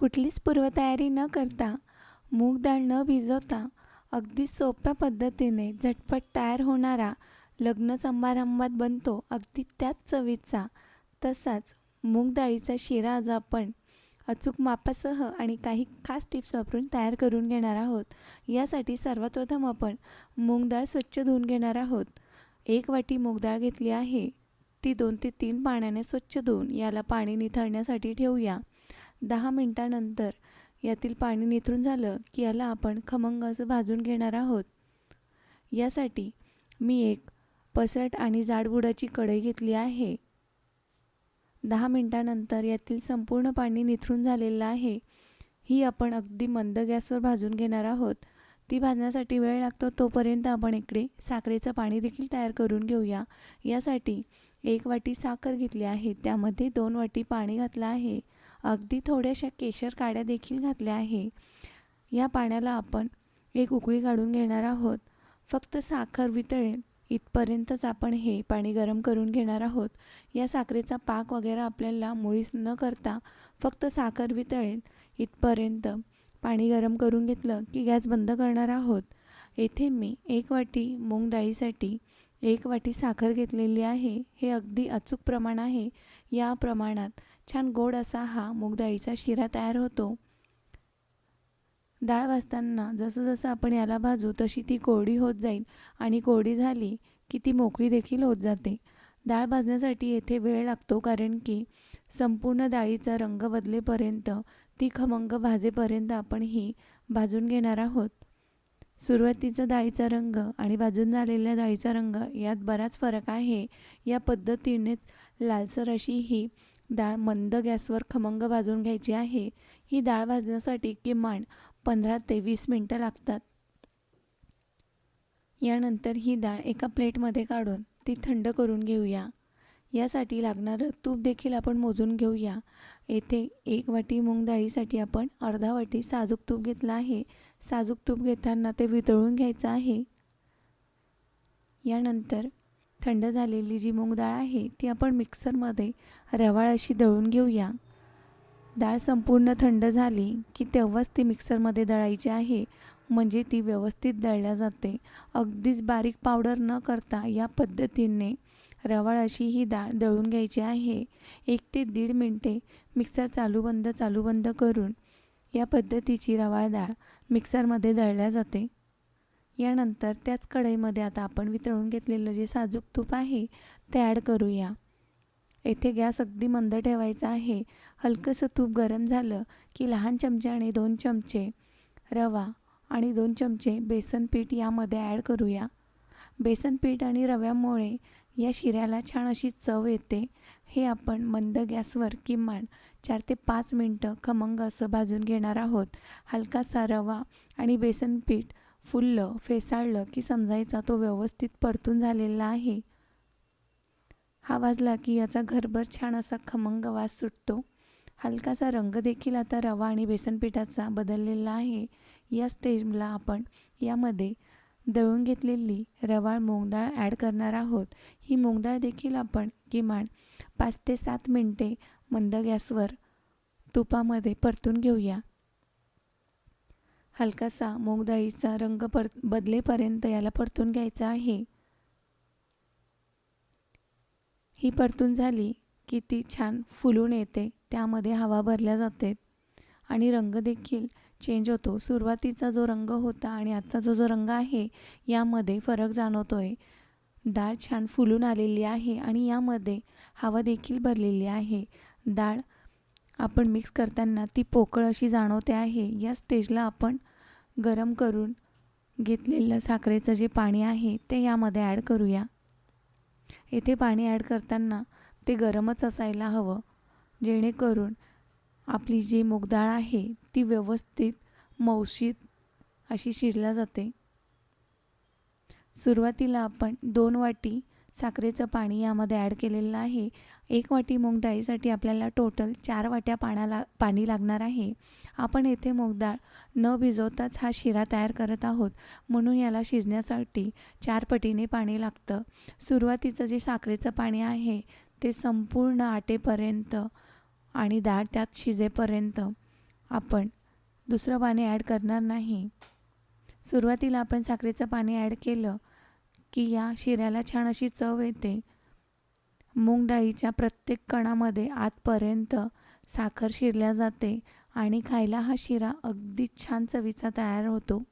कुठलीच पूर्वतयारी न करता मूग डाळ न भिजवता अगदी सोप्या पद्धतीने झटपट तयार होणारा लग्न समारंभात बनतो अगदी त्याच चवीचा. तसाच मूग डाळीचा शिरा आज आपण अचूक मापासह आणि काही खास टिप्स वापरून तयार करून घेणार आहोत यासाठी सर्वात प्रथम आपण मूग डाळ स्वच्छ धुवून घेणार आहोत. एक वाटी मूग डाळ घेतली आहे. ती दोन ते तीन पाण्याने स्वच्छ धुवून याला पाणी निथळण्यासाठी ठेवूया. दहा मिनटानंतर यातील पाणी निथरून झालं की याला आपण खमंग असं भाजून घेणार आहोत. यासाठी मी एक पसरट आणि जाडबुडाची कढई घेतली आहे. दहा मिनटानंतर यातील संपूर्ण पाणी निथरून झालेलं आहे. ही आपण अगदी मंद गॅसवर भाजून घेणार आहोत. ती भाजण्यासाठी वेळ लागतो तोपर्यंत आपण इकडे साखरेचं पाणी देखील तयार करून घेऊया. यासाठी एक वाटी साखर घेतली आहे. त्यामध्ये दोन वाटी पाणी घातलं आहे. अगदी थोड्याशा केशर काड्या देखील घातल्या आहे. या पाण्याला आपण एक उकळी काढून घेणार आहोत. फक्त साखर वितळेल इथपर्यंतच आपण हे पाणी गरम करून घेणार आहोत. या साखरेचा पाक वगैरे आपल्याला मुळीच न करता फक्त साखर वितळेल इथपर्यंत पाणी गरम करून घेतलं की गॅस बंद करणार आहोत. येथे मी एक वाटी मूग डाळीसाठी एक वाटी साखर घेतलेली आहे. हे अगदी अचूक प्रमाण आहे. या प्रमाणात छान गोड असा हा मूग शिरा तयार होतो. डाळ भाजताना जसं जसं आपण याला भाजू तशी ती कोरडी होत जाईल आणि कोरडी झाली की ती मोकळी देखील होत जाते. डाळ भाजण्यासाठी येथे वेळ लागतो कारण की संपूर्ण डाळीचा रंग बदलेपर्यंत ती खमंग भाजेपर्यंत आपण ही भाजून घेणार आहोत. सुरुवातीचा डाळीचा रंग आणि भाजून झालेल्या डाळीचा रंग यात बराच फरक आहे. या पद्धतीनेच लालसर अशी ही डाळ मंद गॅसवर खमंग भाजून घ्यायची आहे. ही डाळ भाजण्यासाठी किमान पंधरा ते वीस मिनटं लागतात. यानंतर ही डाळ एका प्लेटमध्ये काढून ती थंड करून घेऊया. यासाठी लागणारं तूप देखील आपण मोजून घेऊया. येथे एक वाटी मूग डाळीसाठी आपण अर्धा वाटी साजूक तूप घेतला आहे. साजूक तूप घेताना ते वितळून घ्यायचं आहे. यानंतर थंड झालेली जी मूग डाळ आहे ती आपण मिक्सरमध्ये रवाळ अशी दळून घेऊया. डाळ संपूर्ण थंड झाली की तेव्हाच ती मिक्सरमध्ये दळायची आहे म्हणजे ती व्यवस्थित दळल्या जाते. अगदीच बारीक पावडर न करता या पद्धतीने रवाळ अशी ही डाळ दळून घ्यायची आहे. एक ते दीड मिनटे मिक्सर चालू बंद चालू बंद करून या पद्धतीची रवाळ डाळ मिक्सरमध्ये दळल्या जाते. यानंतर त्याच कढईमध्ये आता आपण वितळून घेतलेलं जे साजूक तूप आहे ते ॲड करूया. येथे गॅस अगदी मंद ठेवायचा आहे. हलकंसं तूप गरम झालं की लहान चमच्याने दोन चमचे रवा आणि दोन चमचे बेसन पीठ यामध्ये ॲड करूया. बेसन पीठ आणि रव्यामुळे या शिऱ्याला छान अशी चव येते. हे आपण मंद गॅसवर किमान चार ते पाच मिनटं खमंग असं भाजून घेणार आहोत. हलकासा रवा आणि बेसन पीठ फुललं फेसाळलं की समजायचा तो व्यवस्थित परतून झालेला आहे. हा वाजला की याचा घरभर छान असा खमंग वास सुटतो. हलकासा रंग देखील आता रवा आणि बेसनपिठाचा बदललेला आहे. या स्टेजला आपण यामध्ये दळून घेतलेली रवाळ मूगडाळ ॲड करणार आहोत. ही मूगडाळ देखील आपण किमान पाच ते सात मिनटे मंद गॅसवर तुपामध्ये परतून घेऊया. हलकासा मूगडाळीचा रंग पर बदलेपर्यंत याला परतून घ्यायचा आहे. ही परतून झाली की ती छान फुलून येते त्यामध्ये हवा भरल्या जाते आणि रंग देखील चेंज होतो. सुरुवातीचा जो रंग होता आणि आत्ताचा जो रंग आहे यामध्ये फरक जाणवतो आहे डाळ छान फुलून आलेली आहे आणि यामध्ये हवा देखील भरलेली आहे. डाळ आपण मिक्स करताना ती पोकळ अशी जाणवते आहे. या स्टेजला आपण गरम करून घेतलेलं साखरेचं जे पाणी आहे ते यामध्ये ॲड करूया. येथे पाणी ॲड करताना ते गरमच असायला हवं जेणेकरून आपली जी मूगडाळ आहे ती व्यवस्थित मौशीत अशी शिजल्या जाते. सुरुवातीला आपण दोन वाटी साखरेचं पाणी यामध्ये ॲड केलेलं आहे. एक वाटी मूगडाळीसाठी आपल्याला टोटल चार वाट्या पाण्याला पाणी लागणार आहे. आपण येथे मूगडाळ न भिजवताच हा शिरा तयार करत आहोत. म्हणून याला शिजण्यासाठी चार पटीने पाणी लागतं. सुरुवातीचं जे साखरेचं पाणी आहे ते संपूर्ण आटेपर्यंत आणि डाळ त्यात शिजेपर्यंत आपण दुसरं पाणी ॲड करणार नाही. सुरुवातीला आपण साखरेचं पाणी ॲड केलं की या शिऱ्याला छान अशी चव येते. मूग डाळीच्या प्रत्येक कणामध्ये आतपर्यंत साखर शिरल्या जाते आणि खायला हा शिरा अगदी छान चवीचा तयार होतो.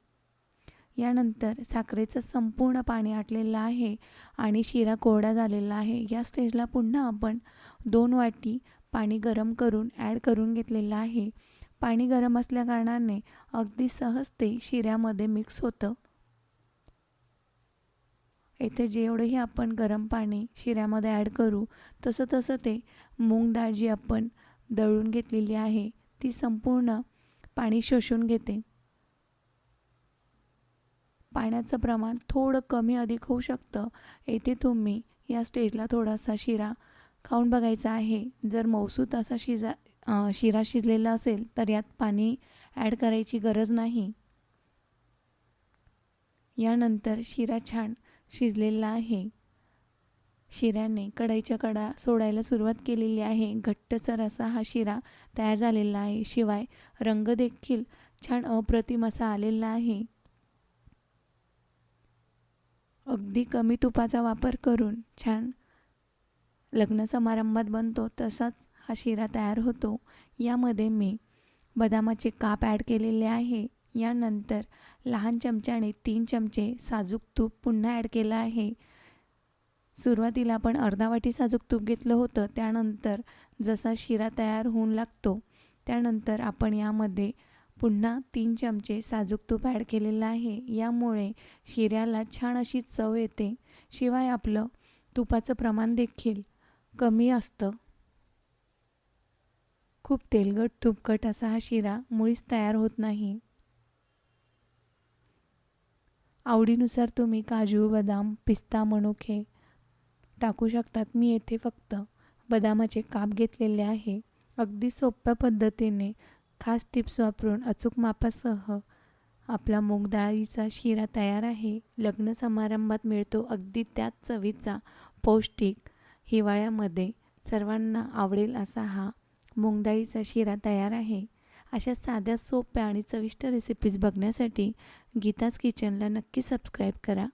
यानंतर साखरेचं संपूर्ण पाणी आटलेलं आहे आणि शिरा कोरडा झालेला आहे. या स्टेजला पुन्हा आपण दोन वाटी पाणी गरम करून ॲड करून घेतलेलं आहे. पाणी गरम असल्याकारणाने अगदी सहज ते शिऱ्यामध्ये मिक्स होतं. येथे जेवढंही आपण गरम पाणी शिऱ्यामध्ये ॲड करू तसं तसं ते मूग डाळ जी आपण दळून घेतलेली आहे ती संपूर्ण पाणी शोषून घेते. पाण्याचं प्रमाण थोडं कमी अधिक होऊ शकतं. येथे तुम्ही या स्टेजला थोडासा शिरा खाऊन बघायचा आहे. जर मौसूत असा शिजा शिरा शिजलेला असेल तर यात पाणी ॲड करायची गरज नाही. यानंतर शिरा छान शिजलेला आहे. शिऱ्याने कढईच्या कडा सोडायला सुरुवात केलेली आहे. घट्टसर असा हा शिरा तयार झालेला आहे. शिवाय रंग देखील छान अप्रतिम असा आलेला आहे. अगदी कमी तुपाचा वापर करून छान लग्न समारंभात बनतो तसाच हा शिरा तयार होतो. यामध्ये मी बदामाचे काप ॲड केलेले आहे. यानंतर लहान चमच्याने तीन चमचे साजूक तूप पुन्हा ॲड केलं आहे. सुरुवातीला आपण अर्धा वाटी साजूक तूप घेतलं होतं. त्यानंतर जसा शिरा तयार होऊन लागतो त्यानंतर आपण यामध्ये पुन्हा तीन चमचे साजूक तूप ॲड केलेलं आहे. यामुळे शिऱ्याला छान अशी चव येते. शिवाय आपलं तुपाचं प्रमाण देखील कमी असतं. खूप तेलगट तुपकट असा हा शिरा मुळीच तयार होत नाही. आवडीनुसार तुम्ही काजू बदाम पिस्ता मनुके टाकू शकतात. मी येथे फक्त बदामाचे काप घेतलेले आहे. अगदी सोप्या पद्धतीने खास टिप्स वापरून अचूक मापासह आपला मूगडाळीचा शिरा तयार आहे. लग्न समारंभात मिळतो अगदी त्याच चवीचा पौष्टिक हिवाळ्यामध्ये. सर्वांना आवडेल असा हा मूगडाळीचा शिरा तयार आहे. अशा साध्या सोप्या आणि चविष्ट रेसिपीज बघण्यासाठी गीताज किचनला नक्की सबस्क्राईब करा.